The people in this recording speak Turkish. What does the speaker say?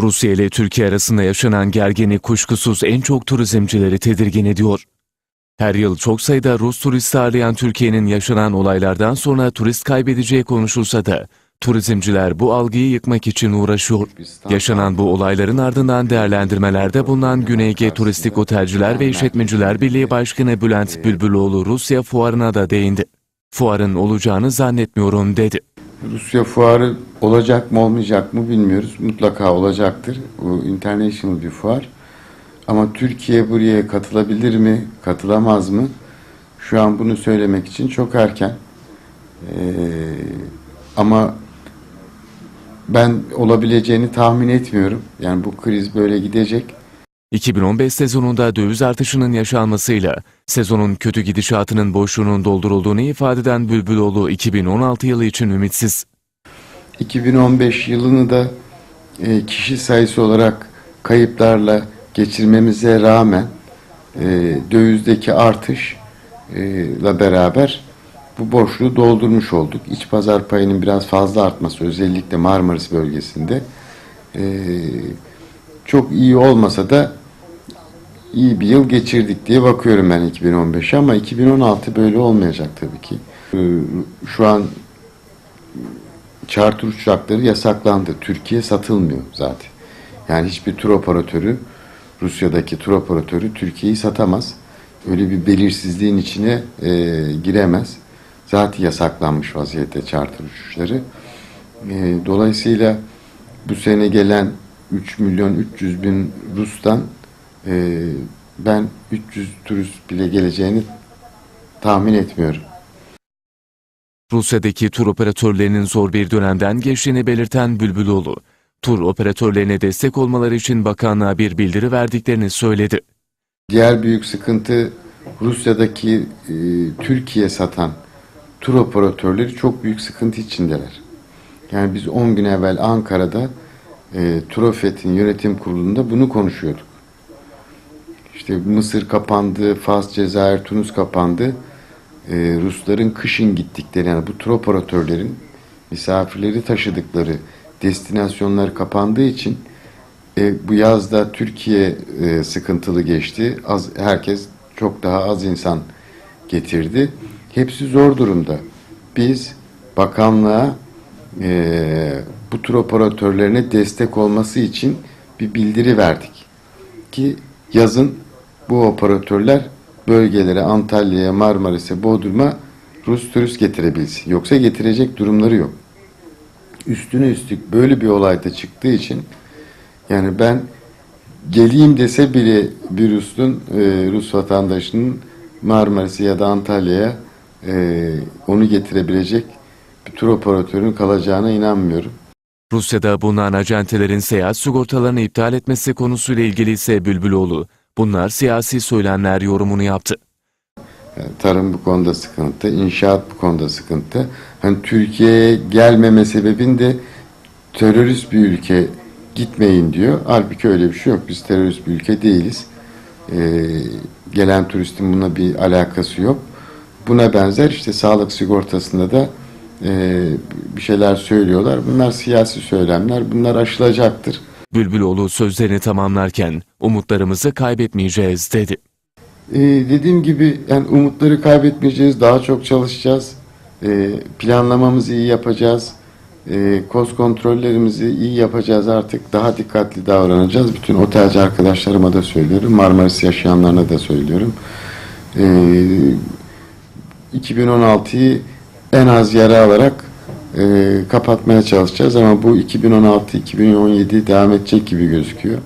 Rusya ile Türkiye arasında yaşanan gerginlik kuşkusuz en çok turizmcileri tedirgin ediyor. Her yıl çok sayıda Rus turist ağırlayan Türkiye'nin yaşanan olaylardan sonra turist kaybedeceği konuşulsa da turizmciler bu algıyı yıkmak için uğraşıyor. Yaşanan bu olayların ardından değerlendirmelerde bulunan Güney Ege Turistik Otelciler ve İşletmeciler Birliği Başkanı Bülent Bülbüloğlu Rusya fuarına da değindi. Fuarın olacağını zannetmiyorum dedi. Rusya fuarı olacak mı olmayacak mı bilmiyoruz. Mutlaka olacaktır. Bu international bir fuar. Ama Türkiye buraya katılabilir mi, katılamaz mı? Şu an bunu söylemek için çok erken. Ee, ama ben olabileceğini tahmin etmiyorum. Yani bu kriz böyle gidecek. 2015 sezonunda döviz artışının yaşanmasıyla sezonun kötü gidişatının boşluğunun doldurulduğunu ifade eden Bülbüloğlu 2016 yılı için ümitsiz. 2015 yılını da e, kişi sayısı olarak kayıplarla geçirmemize rağmen e, dövizdeki artışla beraber bu boşluğu doldurmuş olduk. İç pazar payının biraz fazla artması özellikle Marmaris bölgesinde e, çok iyi olmasa da iyi bir yıl geçirdik diye bakıyorum ben 2015'e ama 2016 böyle olmayacak tabii ki. E, Şu an charter uçakları yasaklandı. Türkiye satılmıyor zaten. Yani hiçbir tur operatörü Rusya'daki tur operatörü Türkiye'yi satamaz. Öyle bir belirsizliğin içine e, giremez. Zaten yasaklanmış vaziyette charter uçuşları. E, dolayısıyla bu sene gelen 3 milyon 300 bin Rus'tan e, ben 300 turist bile geleceğini tahmin etmiyorum. Rusya'daki tur operatörlerinin zor bir dönemden geçtiğini belirten Bülbüloğlu, tur operatörlerine destek olmaları için bakanlığa bir bildiri verdiklerini söyledi. Diğer büyük sıkıntı Rusya'daki e, Türkiye satan tur operatörleri çok büyük sıkıntı içindeler. Yani biz 10 gün evvel Ankara'da e, Turofet'in yönetim kurulunda bunu konuşuyorduk. İşte Mısır kapandı, Fas, Cezayir, Tunus kapandı. E, Rusların kışın gittikleri yani bu tur operatörlerin misafirleri taşıdıkları destinasyonlar kapandığı için e, bu yazda Türkiye e, sıkıntılı geçti. Az herkes çok daha az insan getirdi. Hepsi zor durumda. Biz bakanlığa e, bu tur operatörlerine destek olması için bir bildiri verdik. Ki yazın bu operatörler bölgelere Antalya'ya, Marmaris'e, Bodrum'a Rus turist getirebilsin. Yoksa getirecek durumları yok. Üstüne üstlük böyle bir olayda çıktığı için yani ben geleyim dese bile bir Rus'un, e, Rus vatandaşının Marmaris'e ya da Antalya'ya e, onu getirebilecek bir tur operatörün kalacağına inanmıyorum. Rusya'da bulunan acentelerin seyahat sigortalarını iptal etmesi konusuyla ilgili ise Bülbüloğlu, bunlar siyasi söylemler yorumunu yaptı. Tarım bu konuda sıkıntı, inşaat bu konuda sıkıntı. Hani Türkiye'ye gelmeme sebebin de terörist bir ülke gitmeyin diyor. Halbuki öyle bir şey yok. Biz terörist bir ülke değiliz. Ee, gelen turistin buna bir alakası yok. Buna benzer işte sağlık sigortasında da e, bir şeyler söylüyorlar. Bunlar siyasi söylemler. Bunlar aşılacaktır. Bülbüloğlu sözlerini tamamlarken umutlarımızı kaybetmeyeceğiz dedi. Ee, dediğim gibi yani umutları kaybetmeyeceğiz, daha çok çalışacağız, Ee, planlamamızı iyi yapacağız, Ee, koz kontrollerimizi iyi yapacağız artık, daha dikkatli davranacağız. Bütün otelci arkadaşlarıma da söylüyorum, Marmaris yaşayanlarına da söylüyorum. Ee, 2016'yı en az yara alarak e, kapatmaya çalışacağız ama bu 2016-2017 devam edecek gibi gözüküyor.